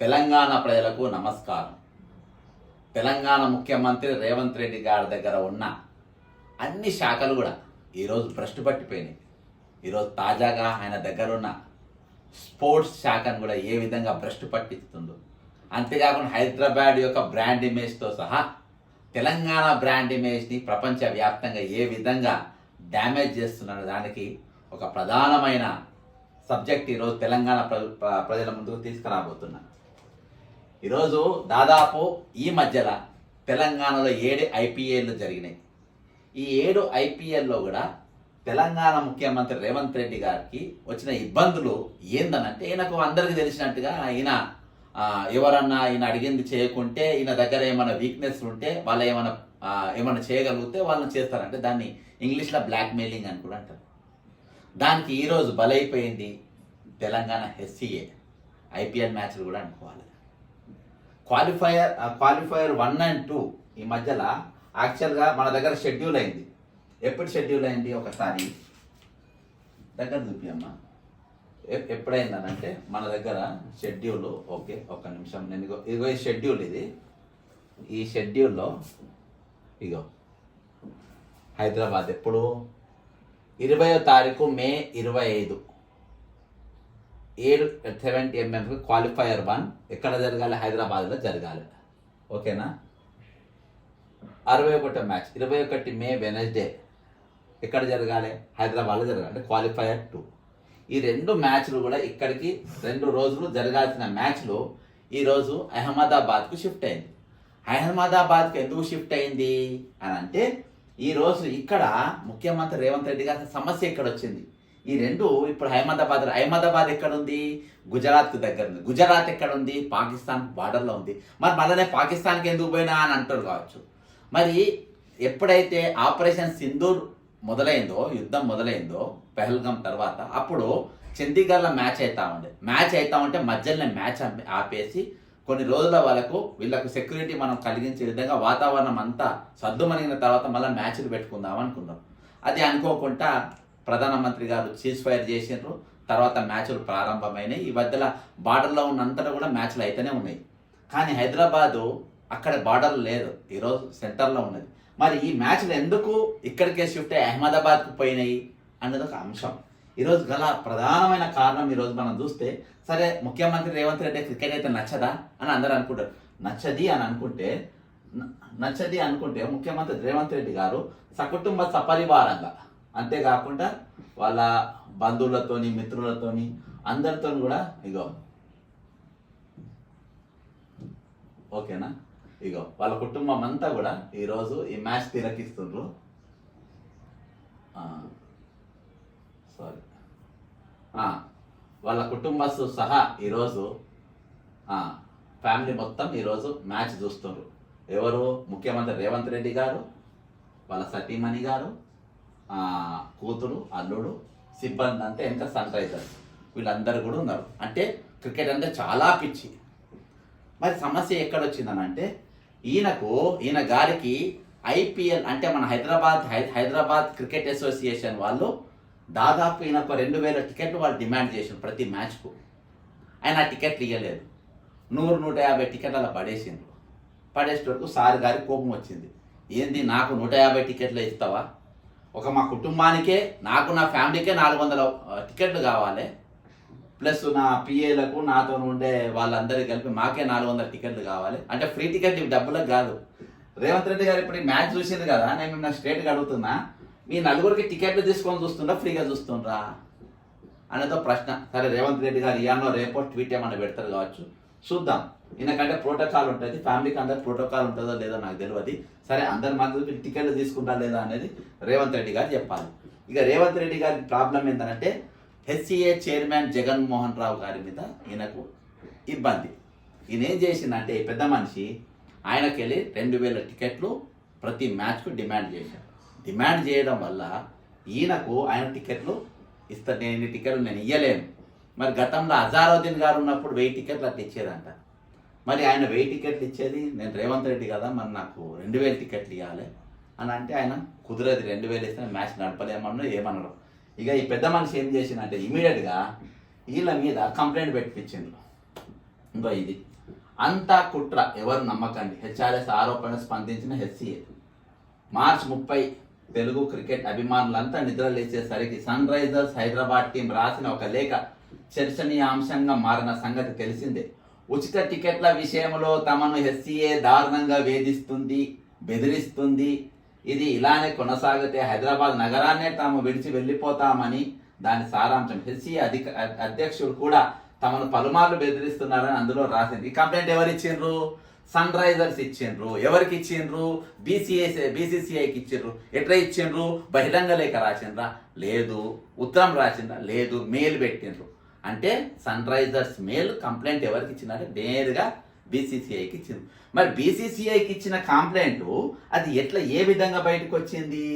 తెలంగాణ ప్రజలకు నమస్కారం. తెలంగాణ ముఖ్యమంత్రి రేవంత్ రెడ్డి గారి దగ్గర ఉన్న అన్ని శాఖలు కూడా ఈరోజు భ్రష్టు పట్టిపోయినాయి. ఈరోజు తాజాగా ఆయన దగ్గర ఉన్న స్పోర్ట్స్ శాఖను కూడా ఏ విధంగా భ్రష్టు పట్టిస్తుందో అంతేకాకుండా హైదరాబాద్ యొక్క బ్రాండ్ ఇమేజ్తో సహా తెలంగాణ బ్రాండ్ ఇమేజ్ని ప్రపంచవ్యాప్తంగా ఏ విధంగా డ్యామేజ్ చేస్తున్న దానికి ఒక ప్రధానమైన సబ్జెక్ట్ ఈరోజు తెలంగాణ ప్ర- ప్రజల ముందుకు తీసుకురాబోతున్నాను ఈరోజు దాదాపు ఈ మధ్యలో తెలంగాణలో ఏడు ఐపీఎల్లు జరిగినాయి. ఈ ఏడు ఐపీఎల్లో కూడా తెలంగాణ ముఖ్యమంత్రి రేవంత్ రెడ్డి గారికి వచ్చిన ఇబ్బందులు ఏందనంటే ఈయనకు అందరికీ తెలిసినట్టుగా ఈయన ఎవరన్నా ఈయన అడిగింది చేయకుంటే ఈయన దగ్గర ఏమైనా వీక్నెస్ ఉంటే వాళ్ళు ఏమైనా ఏమైనా చేయగలిగితే వాళ్ళని చేస్తారంటే దాన్ని ఇంగ్లీష్లో బ్లాక్మెయిలింగ్ అని కూడా అంటారు. దానికి ఈరోజు బలైపోయింది తెలంగాణ హెచ్సిఏ ఐపీఎల్ మ్యాచ్లు కూడా అనుకోవాలి. Qualifier qualifier one and two ఈ మధ్యలో యాక్చువల్గా మన దగ్గర షెడ్యూల్ అయింది. ఎప్పుడు షెడ్యూల్ అయింది ఒకసారి? దగ్గర చూపియమ్మా. ఎ- ఎప్పుడైందనంటే మన దగ్గర షెడ్యూల్ ఓకే ఒక నిమిషం నేను ఇగో ఇదిగో ఈ షెడ్యూల్ ఇది. ఈ షెడ్యూల్లో ఇగో హైదరాబాద్ ఎప్పుడు? ఇరవయో తారీఖు మే ఇరవై ఐదు. ఏడు సెవెంటీ ఎంఎం క్వాలిఫైయర్ వన్ ఎక్కడ జరగాలి? హైదరాబాద్లో జరగాలి. ఓకేనా? అరవై ఒకటో మ్యాచ్ ఇరవై ఒకటి మే వెనస్డే ఎక్కడ జరగాలి? హైదరాబాద్లో జరగాలి. అంటే క్వాలిఫైయర్ టూ ఈ రెండు మ్యాచ్లు కూడా ఇక్కడికి రెండు రోజులు జరగాల్సిన మ్యాచ్లు ఈరోజు అహ్మదాబాద్కు షిఫ్ట్ అయింది. అహ్మదాబాద్కు ఎందుకు షిఫ్ట్ అయింది? అని అంటే ఈ రోజు ఇక్కడ ముఖ్యమంత్రి రేవంత్ రెడ్డి గారి సమస్య ఇక్కడ వచ్చింది? ఈ రెండు ఇప్పుడు అహ్మదాబాద్ అహ్మదాబాద్ ఎక్కడ ఉంది గుజరాత్కు దగ్గర ఉంది గుజరాత్ ఎక్కడ ఉంది పాకిస్తాన్ బార్డర్లో ఉంది. మరి మళ్ళీ పాకిస్తాన్కి ఎందుకు పోయినా అని అంటారు కావచ్చు. మరి ఎప్పుడైతే ఆపరేషన్ సింధూర్ మొదలైందో యుద్ధం మొదలైందో పెహల్గం తర్వాత అప్పుడు చందీగర్లో మ్యాచ్ అవుతా ఉండే. మ్యాచ్ అవుతా ఉంటే మధ్యలోనే మ్యాచ్ ఆపే- ఆపేసి కొన్ని రోజుల వరకు వీళ్ళకు సెక్యూరిటీ మనం కలిగించే విధంగా వాతావరణం అంతా సర్దుమణిగిన తర్వాత మళ్ళీ మ్యాచ్లు పెట్టుకుందాం అనుకున్నాం. అది అనుకోకుండా ప్రధానమంత్రి గారు సీజ్ ఫైర్ చేసినారు తర్వాత మ్యాచ్లు ప్రారంభమైనాయి. ఈ మధ్యలో బార్డర్లో ఉన్నంతటా కూడా మ్యాచ్లు అయితేనే ఉన్నాయి. కానీ హైదరాబాదు అక్కడ బార్డర్ లేదు. ఈరోజు సెంటర్లో ఉన్నది. మరి ఈ మ్యాచ్లు ఎందుకు ఇక్కడికే షిఫ్ట్ అయ్యి అహ్మదాబాద్కు పోయినాయి అన్నది ఒక అంశం. ఈరోజు గల ప్రధానమైన కారణం ఈరోజు మనం చూస్తే సరే ముఖ్యమంత్రి రేవంత్ రెడ్డి క్రికెట్ అయితే నచ్చదా అని అందరూ అనుకుంటారు. నచ్చది అని అనుకుంటే నచ్చది అనుకుంటే ముఖ్యమంత్రి రేవంత్ రెడ్డి గారు సకుటుంబ సపరివారంగా అంతేకాకుండా వాళ్ళ బంధువులతోని మిత్రులతోని అందరితో కూడా ఇగో. ఓకేనా? ఇగో వాళ్ళ కుటుంబం అంతా కూడా ఈరోజు ఈ మ్యాచ్ తిరకిస్తుండ్రు. సారీ. వాళ్ళ కుటుంబస్తు సహా ఈరోజు ఫ్యామిలీ మొత్తం ఈరోజు మ్యాచ్ చూస్తుండ్రు. ఎవరు? ముఖ్యమంత్రి రేవంత్ రెడ్డి గారు వాళ్ళ సతీమణి గారు కూతురు అల్లుడు సిబ్బంది అంతా ఎంత సన్ రైజర్స్ వీళ్ళందరూ కూడా ఉన్నారు. అంటే క్రికెట్ అంటే చాలా పిచ్చి. మరి సమస్య ఎక్కడ వచ్చిందని అంటే ఈయనకు ఈయన గారికి ఐపీఎల్ అంటే మన హైదరాబాద్ హై- హైదరాబాద్ క్రికెట్ అసోసియేషన్ వాళ్ళు దాదాపు ఈయన ఒక రెండు వేల టికెట్లు వాళ్ళు డిమాండ్ చేసిండ్రు ప్రతి మ్యాచ్కు. ఆయన ఆ టికెట్లు ఇవ్వలేదు నూరు నూట యాభై టికెట్లు అలా పడేసిండ్రు. పడేసేటప్పుడు సార్ గారికి కోపం వచ్చింది. ఏంది నాకు నూట యాభై టికెట్లు ఇస్తావా? ఒక మా కుటుంబానికే నాకు నా ఫ్యామిలీకే నాలుగు వందల టికెట్లు కావాలి. ప్లస్ నా పిఏలకు నాతో ఉండే వాళ్ళందరికీ కలిపి మాకే నాలుగు వందల టికెట్లు కావాలి. అంటే ఫ్రీ టికెట్ ఇవి డబ్బులకు కాదు. రేవంత్ రెడ్డి గారు ఇప్పుడు మ్యాచ్ చూసింది కదా నేను మిమ్మల్ని స్ట్రేట్గా అడుగుతున్నా మీ నలుగురికి టికెట్లు తీసుకొని చూస్తుండ్రా ఫ్రీగా చూస్తుండ్రా? అనేదో ప్రశ్న. సరే రేవంత్ రెడ్డి గారు ఇయానో రేపో ట్వీట్ ఏమన్నా పెడతారు కావచ్చు. చూద్దాం. ఈయనకంటే ప్రోటోకాల్ ఉంటుంది ఫ్యామిలీకి అందరు ప్రోటోకాల్ ఉంటుందో లేదో నాకు తెలియదు సరే అందరి మాకు టికెట్లు తీసుకుంటారా లేదా అనేది రేవంత్ రెడ్డి గారు చెప్పాలి. ఇక రేవంత్ రెడ్డి గారి ప్రాబ్లం ఏంటంటే హెచ్సిఏ చైర్మన్ జగన్మోహన్ రావు గారి మీద ఈయనకు ఇబ్బంది. ఈయన ఏం చేసిందంటే ఈ పెద్ద మనిషి ఆయనకెళ్ళి రెండు వేల టికెట్లు ప్రతి మ్యాచ్కు డిమాండ్ చేశారు డిమాండ్ చేయడం వల్ల ఈయనకు ఆయన టికెట్లు ఇస్తా నేను టికెట్లు నేను ఇయ్యలేను. మరి గతంలో అజారుద్దీన్ గారు ఉన్నప్పుడు వెయ్యి టికెట్లు అట్లా ఇచ్చేదంట. మరి ఆయన వెయ్యి టికెట్లు ఇచ్చేది నేను రేవంత్ రెడ్డి కదా మరి నాకు రెండు వేల టికెట్లు ఇవ్వాలి అని అంటే ఆయన కుదరదు రెండు వేలు ఇస్తే మ్యాచ్ నడపలేమన్నా ఏమన్నారు ఇక ఈ పెద్ద మనిషి ఏం చేసిందంటే ఇమీడియట్గా వీళ్ళ మీద కంప్లైంట్ పెట్టించిండ్రు ఇంకో ఇది అంతా కుట్ర ఎవరు నమ్మకండి. హెచ్ఆర్ఎస్ ఆరోపణ స్పందించిన హెచ్సిఏ. మార్చ్ ముప్పై తెలుగు క్రికెట్ అభిమానులంతా నిద్ర లేచేసరికి సన్ రైజర్స్ హైదరాబాద్ టీం రాసిన ఒక లేఖ చర్చనీయాంశంగా మారిన సంగతి తెలిసిందే. ఉచిత టికెట్ల విషయంలో తమను ఎస్సీఏ దారుణంగా వేధిస్తుంది బెదిరిస్తుంది. ఇది ఇలానే కొనసాగితే హైదరాబాద్ నగరాన్నే తాము విడిచి వెళ్ళిపోతామని దాని సారాంశం. హెచ్సిఏ అధిక అధ్యక్షుడు కూడా తమను పలుమార్లు బెదిరిస్తున్నారని అందులో రాసింది. ఈ కంప్లైంట్ ఎవరు ఇచ్చిండ్రు సన్ రైజర్స్ ఇచ్చిండ్రు. ఎవరికి ఇచ్చిండ్రు? బీసీఐ బీసీసీఐకి ఇచ్చిండ్రు. ఎట్లా ఇచ్చిండ్రు? బహిరంగ లేఖ రాసిండ్రా? లేదు. ఉత్తరం రాసిండ్రా? లేదు. మెయిల్ పెట్టిండ్రు. అంటే సన్ రైజర్స్ మేల్ కంప్లైంట్ ఎవరికి ఇచ్చిందంటే నేరుగా బీసీసీఐకి ఇచ్చింది మరి బీసీసీఐకి ఇచ్చిన కంప్లైంట్ అది ఎట్లా ఏ విధంగా బయటకు వచ్చింది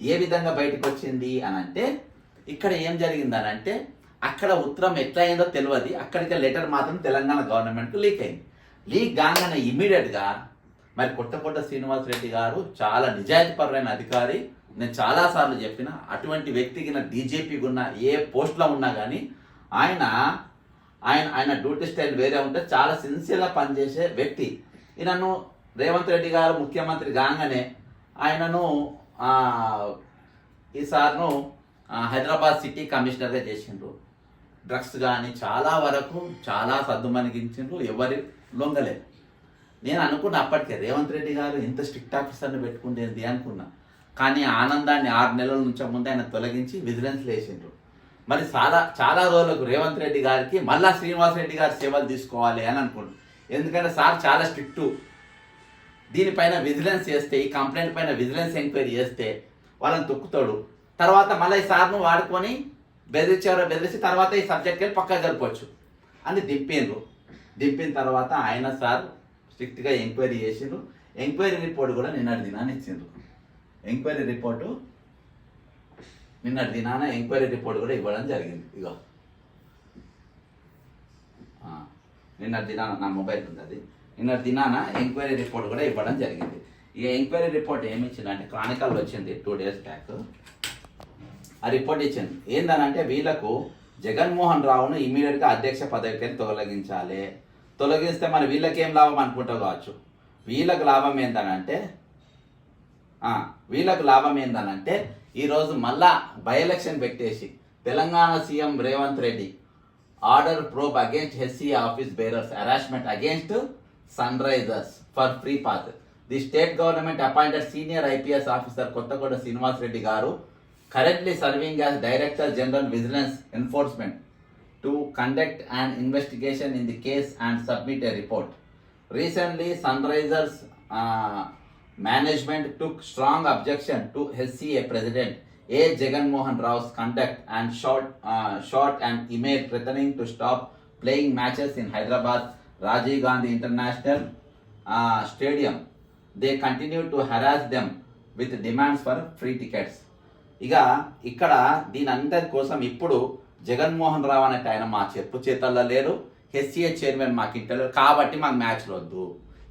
ఏ విధంగా బయటకు వచ్చింది అని అంటే ఇక్కడ ఏం జరిగింది అని అంటే అక్కడ ఉత్తరం ఎట్లా అయిందో తెలియదు అక్కడికి లెటర్ మాత్రం తెలంగాణ గవర్నమెంట్కు లీక్ అయింది. లీక్ కాగానే ఇమీడియట్గా మరి కొట్టపొట్ట శ్రీనివాస్ రెడ్డి గారు చాలా నిజాయితీపరమైన అధికారి నేను చాలాసార్లు చెప్పిన అటువంటి వ్యక్తికి నా డీజేపీకి ఉన్న ఏ పోస్ట్లో ఉన్నా కానీ ఆయన ఆయన ఆయన డ్యూటీ స్టైల్ వేరే ఉంటే చాలా సిన్సియర్గా పనిచేసే వ్యక్తి. ఈయనను రేవంత్ రెడ్డి గారు ముఖ్యమంత్రి కాగానే ఆయనను ఈసారిను ఈ సార్ను హైదరాబాద్ సిటీ కమిషనర్గా చేసిండ్రు. డ్రగ్స్ కానీ చాలా వరకు చాలా సద్దుమణిగించిండ్రు ఎవరి లొంగలే. నేను అనుకున్న అప్పటికే రేవంత్ రెడ్డి గారు ఇంత స్ట్రిక్ట్ ఆఫీసర్ని పెట్టుకుండేది అనుకున్నా. కానీ ఆనందాన్ని ఆరు నెలల నుంచి ముందు ఆయన తొలగించి విజిలెన్స్ వేసిండ్రు మరి చాలా చాలా రోజులకు రేవంత్ రెడ్డి గారికి మళ్ళా శ్రీనివాస్ రెడ్డి గారి సేవలు తీసుకోవాలి అని అనుకోండి ఎందుకంటే సార్ చాలా స్ట్రిక్ట్. దీనిపైన విజిలెన్స్ చేస్తే ఈ కంప్లైంట్ పైన విజిలెన్స్ ఎంక్వైరీ చేస్తే వాళ్ళని తొక్కుతాడు. తర్వాత మళ్ళీ ఈ సార్ను వాడుకొని బెదిరించారో బెదిరించి తర్వాత ఈ సబ్జెక్ట్ వెళ్ళి పక్కా జరపచ్చు అని దింపిండ్రు. దింపిన తర్వాత ఆయన సార్ స్ట్రిక్ట్గా ఎంక్వైరీ చేసిండ్రు. ఎంక్వైరీ రిపోర్ట్ కూడా నిన్నటి దినాన్ని ఇచ్చిండ్రు. ఎంక్వైరీ రిపోర్టు నిన్నటి దినాన ఎంక్వైరీ రిపోర్ట్ కూడా ఇవ్వడం జరిగింది. ఇగో. నిన్న నిన్నటి దినాన నా మొబైల్ ఉంది అది. నిన్నటి దినాన ఎంక్వైరీ రిపోర్ట్ కూడా ఇవ్వడం జరిగింది. ఈ ఎంక్వైరీ రిపోర్ట్ ఏమి ఇచ్చిందంటే క్రానికల్ వచ్చింది టూ డేస్ బ్యాక్. ఆ రిపోర్ట్ ఇచ్చింది. ఏందనంటే వీళ్ళకు జగన్మోహన్ రావును ఇమీడియట్గా అధ్యక్ష పదవికి తొలగించాలి. తొలగిస్తే మరి వీళ్ళకేం లాభం అనుకుంటా కావచ్చు? వీళ్ళకు లాభం ఏందనంటే వీళ్ళకు లాభం ఏందనంటే ఈరోజు మళ్ళా బై ఎలక్షన్ పెట్టేసి Telangana CM Revanth Reddy order probe against HC office bearers harassment against Sunrisers for free pass the state government appointed senior IPS officer Kothaguda Srinivas Reddy garu currently serving as director general vigilance enforcement to conduct and investigation in the case and submit a report recently Sunrisers management took strong objection to HCA President A. Jagan Mohan Rao's conduct and shot, uh, shot an email threatening to stop playing matches in Hyderabad Rajiv Gandhi International uh, Stadium. They continue to harass them with demands for free tickets. ఇక ఇక్కడ దీని అందరి కోసం ఇప్పుడు జగన్మోహన్ రావు అనే ఆయన మా చెప్పు చేతల్లో లేరు హెచ్సిఏ చైర్మన్ మాకు ఇంటలేరు కాబట్టి మాకు మ్యాచ్లు వద్దు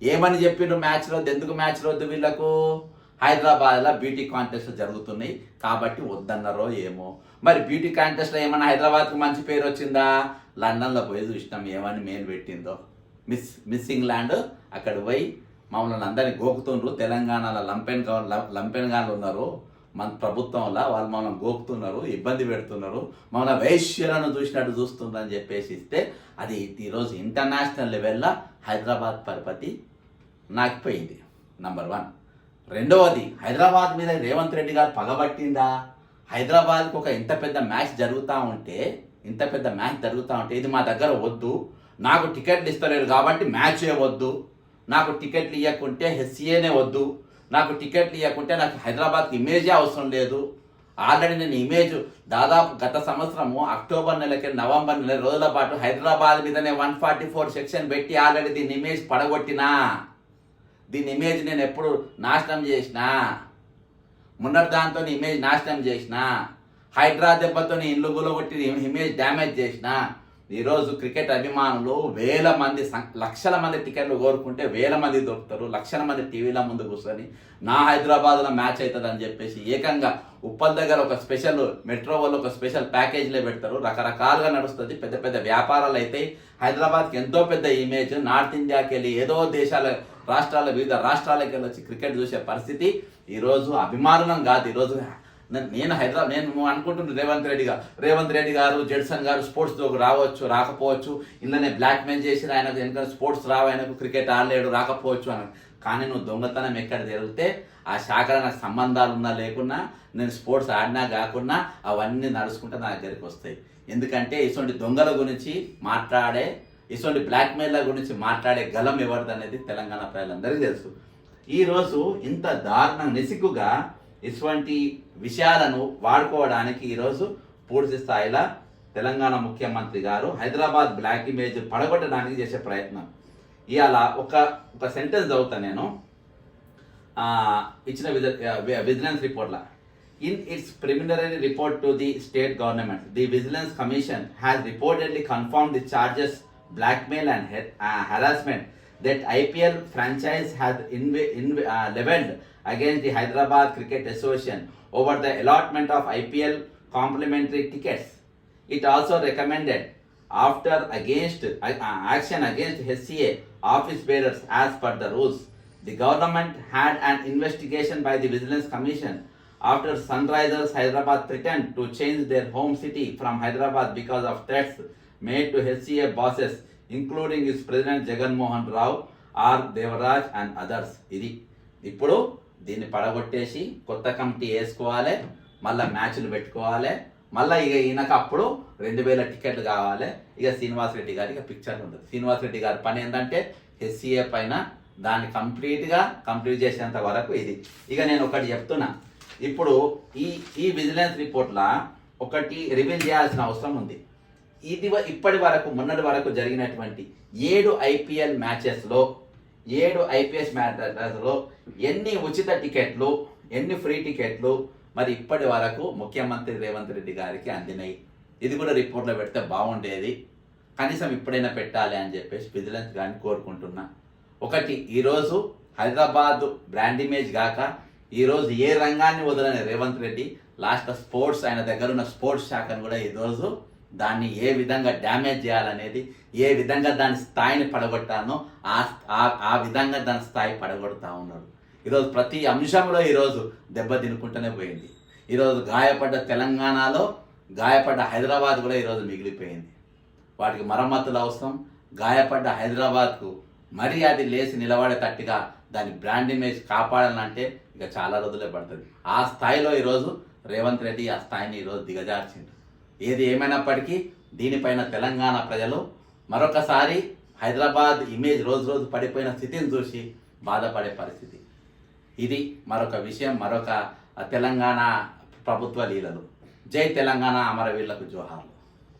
ఏమని చెప్పిండ్రు? మ్యాచ్లో వద్దు ఎందుకు మ్యాచ్ వద్దు వీళ్ళకు? హైదరాబాద్లో బ్యూటీ కాంటెస్ట్ జరుగుతున్నాయి. కాబట్టి వద్దన్నారో ఏమో. మరి బ్యూటీ కాంటెస్ట్లో ఏమన్నా హైదరాబాద్కు మంచి పేరు వచ్చిందా? లండన్లో పోయి చూసినాం. ఏమని మెయిన్ పెట్టిందో? మిస్ మిస్సింగ్ ల్యాండ్ అక్కడ పోయి మమ్మల్ని అందరినీ గోకుతుండ్రు. తెలంగాణలో లంపెన్ గవ- లంపెన్ ఉన్నారు. మన ప్రభుత్వంలో వాళ్ళు మమ్మల్ని గోకుతున్నారు ఇబ్బంది పెడుతున్నారు. మమ్మల్ని వైశ్యులను చూసినట్టు చూస్తుందని చెప్పేసి ఇస్తే అది ఈరోజు ఇంటర్నేషనల్ లెవెల్లో హైదరాబాద్ పరపతి నాకిపోయింది. నంబర్ వన్ రెండవది హైదరాబాద్ మీద రేవంత్ రెడ్డి గారు పగబట్టిందా హైదరాబాద్కి ఒక ఇంత పెద్ద మ్యాచ్ జరుగుతూ ఉంటే ఇంత పెద్ద మ్యాచ్ జరుగుతూ ఉంటే ఇది మా దగ్గర వద్దు. నాకు టికెట్లు ఇస్తలేరు కాబట్టి మ్యాచ్ వద్దు. నాకు టికెట్లు ఇవ్వకుంటే హెచ్సిఏనే వద్దు. నాకు టికెట్లు ఇవ్వకుంటే నాకు హైదరాబాద్కి ఇమేజే అవసరం లేదు. ఆల్రెడీ నేను ఇమేజ్ దాదాపు గత సంవత్సరము అక్టోబర్ నెలకి నవంబర్ నెల రోజుల పాటు హైదరాబాద్ మీదనే వన్ ఫార్టీ ఫోర్ సెక్షన్ పెట్టి ఆల్రెడీ దీని ఇమేజ్ పడగొట్టినా. దీని ఇమేజ్ నేను ఎప్పుడు నాశనం చేసిన మొన్నటి దాంతో ఇమేజ్ నాశనం చేసిన హైడ్రా దెబ్బతో ఇల్లు గులగొట్టి ఇమేజ్ డ్యామేజ్ చేసిన ఈరోజు క్రికెట్ అభిమానులు వేల మంది సం- లక్షల మంది టికెట్లు కోరుకుంటే వేల మంది దొరుకుతారు లక్షల మంది టీవీల ముందు కూర్చొని నా హైదరాబాద్లో మ్యాచ్ అవుతుంది అని చెప్పేసి ఏకంగా ఉప్పల్ దగ్గర ఒక స్పెషల్ మెట్రో వాళ్ళు ఒక స్పెషల్ ప్యాకేజీలో పెడతారు. రకరకాలుగా నడుస్తుంది. పెద్ద పెద్ద వ్యాపారాలు అయితే హైదరాబాద్కి ఎంతో పెద్ద ఇమేజ్ నార్త్ ఇండియాకి వెళ్ళి ఏదో దేశాల రాష్ట్రాల వివిధ రాష్ట్రాలకు వెళ్ళి వచ్చి క్రికెట్ చూసే పరిస్థితి ఈరోజు అభిమానం కాదు. ఈరోజు నేను హైదరాబాద్ నేను అనుకుంటున్నాను రేవంత్ రెడ్డి గారు రేవంత్ రెడ్డి గారు జడ్సన్ గారు స్పోర్ట్స్ రావచ్చు రాకపోవచ్చు. ఇందులోనే బ్లాక్ మెయిల్ చేసి ఆయనకు ఎందుకంటే స్పోర్ట్స్ రావు ఆయనకు క్రికెట్ ఆడలేడు రాకపోవచ్చు అని కానీ నువ్వు దొంగతనం ఎక్కడ జరిగితే ఆ శాఖలో నాకు సంబంధాలు ఉన్నా లేకున్నా నేను స్పోర్ట్స్ ఆడినా కాకున్నా అవన్నీ నడుచుకుంటే నా దగ్గరికి వస్తాయి. ఎందుకంటే ఇటువంటి దొంగల గురించి మాట్లాడే ఇటువంటి బ్లాక్మెయిల్ గురించి మాట్లాడే గలం ఎవరిది అనేది తెలంగాణ ప్రజలందరికీ తెలుసు. ఈరోజు ఇంత దారుణ నిసిగ్గుగా ఇటువంటి విషయాలను వాడుకోవడానికి ఈరోజు పూర్తి స్థాయిలో తెలంగాణ ముఖ్యమంత్రి గారు హైదరాబాద్ బ్లాక్ ఇమేజ్ పడగొట్టడానికి చేసే ప్రయత్నం. ఇవాళ ఒక ఒక సెంటెన్స్ చదువుతాను నేను. ఇచ్చిన ఇచ్చిన vigilance రిపోర్ట్లా in its preliminary report to the state government the vigilance commission has reportedly confirm the charges blackmail and uh, harassment that IPL franchise inv- uh, leveled against the Hyderabad Cricket Association over the allotment of IPL complimentary tickets. It also recommended after against uh, uh, action against HCA office bearers as per the rules. The government had an investigation by the Vigilance Commission after Sunrisers Hyderabad threatened to change their home city from Hyderabad because of threats made to HCA bosses, including its president Jagan Mohan Rao, Devraj and others ఇది. ఇప్పుడు దీన్ని పడగొట్టేసి కొత్త committee వేసుకోవాలి మళ్ళీ మ్యాచ్లు పెట్టుకోవాలి మళ్ళీ ఇక ఈయనకు అప్పుడు రెండు వేల టికెట్లు కావాలి. ఇక శ్రీనివాస్ రెడ్డి గారి ఇక పిక్చర్ ఉండదు శ్రీనివాస్ రెడ్డి గారి పని ఏంటంటే హెచ్సిఏ పైన దాన్ని కంప్లీట్గా కంప్లీట్ చేసేంత వరకు ఇది. ఇక నేను ఒకటి చెప్తున్నా. ఇప్పుడు ఈ ఈ విజిలెన్స్ రిపోర్ట్లా ఒకటి రివీల్ చేయాల్సిన అవసరం ఉంది. ఇది ఇప్పటి వరకు మొన్నటి వరకు జరిగినటువంటి ఏడు ఐపీఎల్ మ్యాచెస్లో ఏడు ఐపీఎస్ మ్యాచెస్లో ఎన్ని ఉచిత టికెట్లు ఎన్ని ఫ్రీ టికెట్లు మరి ఇప్పటి వరకు ముఖ్యమంత్రి రేవంత్ రెడ్డి గారికి అందినాయి. ఇది కూడా రిపోర్ట్లో పెడితే బాగుండేది. కనీసం ఇప్పుడైనా పెట్టాలి అని చెప్పేసి విజిలెన్స్ కానీ కోరుకుంటున్నా. ఒకటి ఈరోజు హైదరాబాద్ బ్రాండ్ ఇమేజ్ కాక ఈరోజు ఏ రంగాన్ని వదలని రేవంత్ రెడ్డి లాస్ట్ స్పోర్ట్స్ ఆయన దగ్గర ఉన్న స్పోర్ట్స్ శాఖను కూడా ఈరోజు దాన్ని ఏ విధంగా డ్యామేజ్ చేయాలనేది ఏ విధంగా దాని స్థాయిని పడగొట్టానో ఆ ఆ- విధంగా దాని స్థాయి పడగొడతా ఉన్నాడు. ఈరోజు ప్రతి అంశంలో ఈరోజు దెబ్బ తినుకుంటూనే పోయింది. ఈరోజు గాయపడ్డ తెలంగాణలో గాయపడ్డ హైదరాబాద్ కూడా ఈరోజు మిగిలిపోయింది. వాటికి మరమ్మతులు అవసరం. గాయపడ్డ హైదరాబాద్కు మరీ అది లేచి నిలబడేటట్టుగా దాని బ్రాండ్ ఇమేజ్ కాపాడాలంటే ఇక చాలా రోజులే పడుతుంది. ఆ స్థాయిలో ఈరోజు రేవంత్ రెడ్డి ఆ స్థాయిని ఈరోజు దిగజార్చిండు. ఏది ఏమైనప్పటికీ దీనిపైన తెలంగాణ ప్రజలు మరొకసారి హైదరాబాద్ ఇమేజ్ రోజు రోజు పడిపోయిన స్థితిని చూసి బాధపడే పరిస్థితి. ఇది మరొక విషయం మరొక తెలంగాణ ప్రభుత్వ లీలలు. జై తెలంగాణ అమరవీరులకు జోహార్లు.